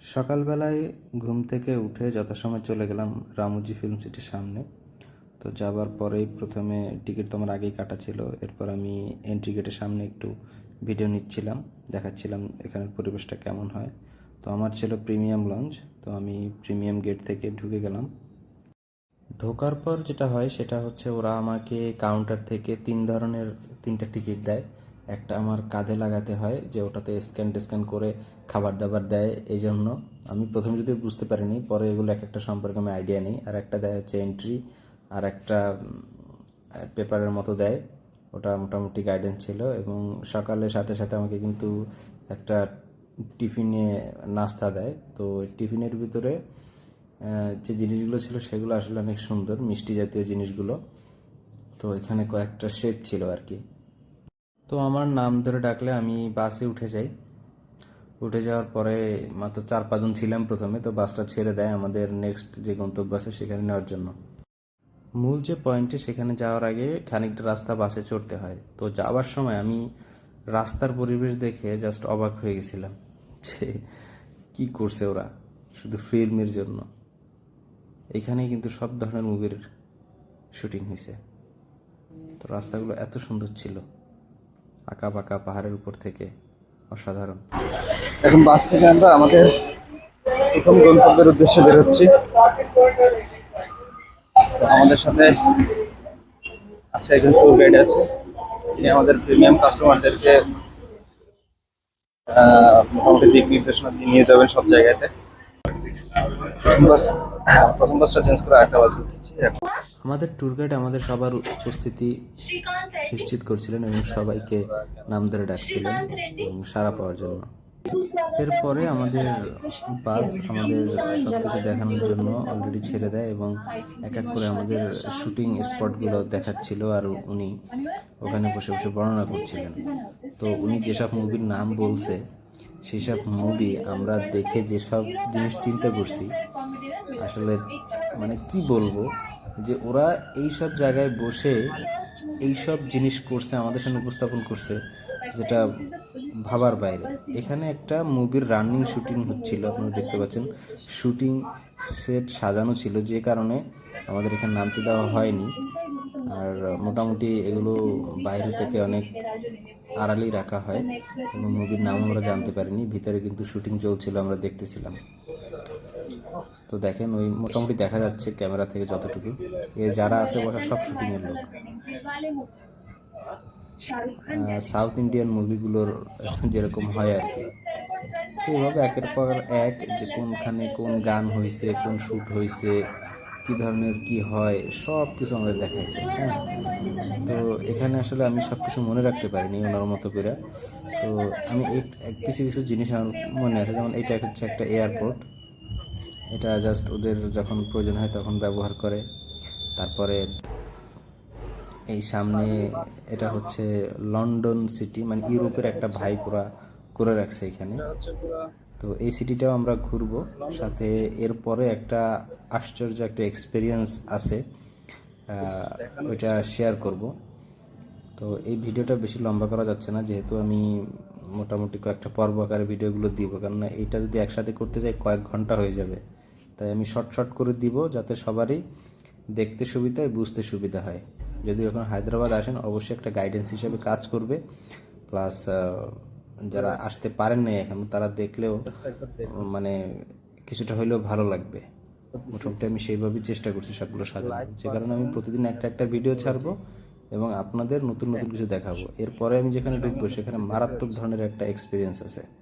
সকালবেলায় ঘুম থেকে উঠে যথাসময় চলে গেলাম রামুজি ফিল্ম সিটির সামনে। তো যাবার পরেই প্রথমে টিকিট তো আমার আগেই কাটা ছিল। এরপর আমি এন্ট্রি গেটের সামনে একটু ভিডিও নিচ্ছিলাম, দেখাচ্ছিলাম এখানের পরিবেশটা কেমন হয়। তো আমার ছিল প্রিমিয়াম লঞ্চ তো আমি প্রিমিয়াম গেট থেকে ঢুকে গেলাম। ঢোকার পর যেটা হয় সেটা হচ্ছে ওরা আমাকে কাউন্টার থেকে তিন ধরনের, তিনটা টিকিট দেয়। একটা আমার কাঁধে লাগাতে হয় যে ওটাতে স্ক্যান টেস্ক্যান করে খাবার দাবার দেয় এই জন্য আমি প্রথমে যদি বুঝতে পারিনি, পরে এগুলো এক একটা সম্পর্কে আমি আইডিয়া নেই। আর একটা দেয় হচ্ছে এন্ট্রি আর একটা পেপারের মতো দেয়। ওটা মোটামুটি গাইডেন্স ছিল এবং সকালের সাথে সাথে আমাকে কিন্তু একটা টিফিনে নাস্তা দেয়। তো টিফিনের ভিতরে যে জিনিসগুলো ছিল সেগুলো আসলে অনেক সুন্দর, মিষ্টি জাতীয় জিনিসগুলো। তো এখানে কয়েকটা শেপ ছিল আর কি। তো আমার নাম ধরে ডাকলে আমি বাসে উঠে যাই। উঠে যাওয়ার পরে মাত্র চার পাঁচজন ছিলাম প্রথমে, তো বাসটা ছেড়ে দেয় আমাদের নেক্সট যে গন্তব্য আছে সেখানে নেওয়ার জন্য। মূল যে পয়েন্টে সেখানে যাওয়ার আগে খানিকটা রাস্তা বাসে চড়তে হয়। তো যাওয়ার সময় আমি রাস্তার পরিবেশ দেখে জাস্ট অবাক হয়ে গেছিলাম যে কি করছে ওরা? শুধু ফিল্মের জন্য। এখানেই কিন্তু সব ধরনের মুভির শুটিং হয়েছে তো রাস্তাগুলো এত সুন্দর ছিল। আঁকা বাঁকা পাহাড়ের উপর থেকে। অসাধারণ। এখন বাস থেকে আমরা আমাদের প্রথম গন্তব্যের উদ্দেশ্যে বের হচ্ছি আমাদের সাথে আছে একজন ট্যুর গাইড আছে। তিনি আমাদের প্রিমিয়াম কাস্টমারদেরকে মোটামুটি দিক নির্দেশনা দিয়ে নিয়ে যাবেন সব জায়গাতে। প্রথম বাস, প্রথম বাসটা চেঞ্জ করে আরেকটা বাস উঠেছি। এখন আমাদের ট্যুর গাইড আমাদের সবার উপস্থিতি নিশ্চিত করছিলেন এবং সবাইকে নাম ধরে ডাকছিলেন সারা পাওয়ার জন্য। এরপরে আমাদের বাস আমাদের সবকিছু দেখানোর জন্য অলরেডি ছেড়ে দেয় এবং এক এক করে আমাদের শুটিং স্পটগুলো দেখাচ্ছিল আর উনি ওখানে বসে বসে বর্ণনা করছিলেন। তো উনি যেসব মুভির নাম বলছে সেসব মুভি আমরা দেখে যেসব জিনিস চিন্তা করছি আসলে মানে কি বলব? যে ওরা এই সব জায়গায় বসে এই সব জিনিস করছে, আমাদের সামনে উপস্থাপন করছে, যেটা ভাবার বাইরে। এখানে একটা মুভির রানিং শুটিং হচ্ছিল, আপনারা দেখতে পাচ্ছেন। শুটিং সেট সাজানো ছিল, যে কারণে আমাদের এখানে নামতে দেওয়া হয়নি। আর মোটামুটি এগুলো বাইরে থেকে অনেক আড়ালেই রাখা হয়, এবং মুভির নাম আমরা জানতে পারিনি। ভিতরে কিন্তু শুটিং চলছিল, আমরা দেখতেছিলাম। তো দেখেন ওই মোটামুটি দেখা যাচ্ছে ক্যামেরা থেকে যতটুকু। এ যারা আছে বসা সব শুটিং এর লোক। সাউথ ইন্ডিয়ান মুভিগুলোর যেরকম হয় আর কি। সেইভাবে একের পর এক যে কোনখানে কোন গান হয়েছে কোন শ্যুট হয়েছে কি ধরনের কি হয় সব কিছু আমাদের দেখাইছে হ্যাঁ। তো এখানে আসলে আমি সব কিছু মনে রাখতে পারিনি ওনার মতো করে। তো আমি কিছু কিছু জিনিস আমার মনে আছে যেমন এটা হচ্ছে একটা এয়ারপোর্ট এটা জাস্ট ওদের যখন প্রয়োজন হয় তখন ব্যবহার করে। তারপরে এই সামনে এটা হচ্ছে লন্ডন সিটি মানে ইউরোপের একটা ভাইপুরা করে রাখছে এখানে। তো এই সিটিটাও আমরা ঘুরবো। সাথে এরপরে একটা আশ্চর্য একটা এক্সপিরিয়েন্স আছে ওইটা শেয়ার করব। তো এই ভিডিওটা বেশি লম্বা করা যাচ্ছে না যেহেতু আমি মোটামুটি কয়েকটা পর্ব আকারে ভিডিওগুলো দিব কেননা এইটা যদি একসাথে করতে যাই কয়েক ঘণ্টা হয়ে যাবে। তাই আমি শর্ট শর্ট করে দিব যাতে সবারই দেখতে সুবিধা বুঝতে সুবিধা হয়। যদি এখন হায়দ্রাবাদ আসেন অবশ্যই একটা গাইডেন্স হিসেবে কাজ করবে। প্লাস যারা আসতে পারেন না এখন তারা দেখলেও। মানে কিছুটা হলেও ভালো লাগবে। মোটামুটি আমি সেইভাবেই চেষ্টা করছি সবগুলো সাজানো যে কারণে আমি প্রতিদিন একটা একটা ভিডিও ছাড়বো এবং আপনাদের নতুন নতুন কিছু দেখাবো। এরপরে আমি যেখানে ঢুকবো সেখানে মারাত্মক ধরনের একটা এক্সপিরিয়েন্স আছে।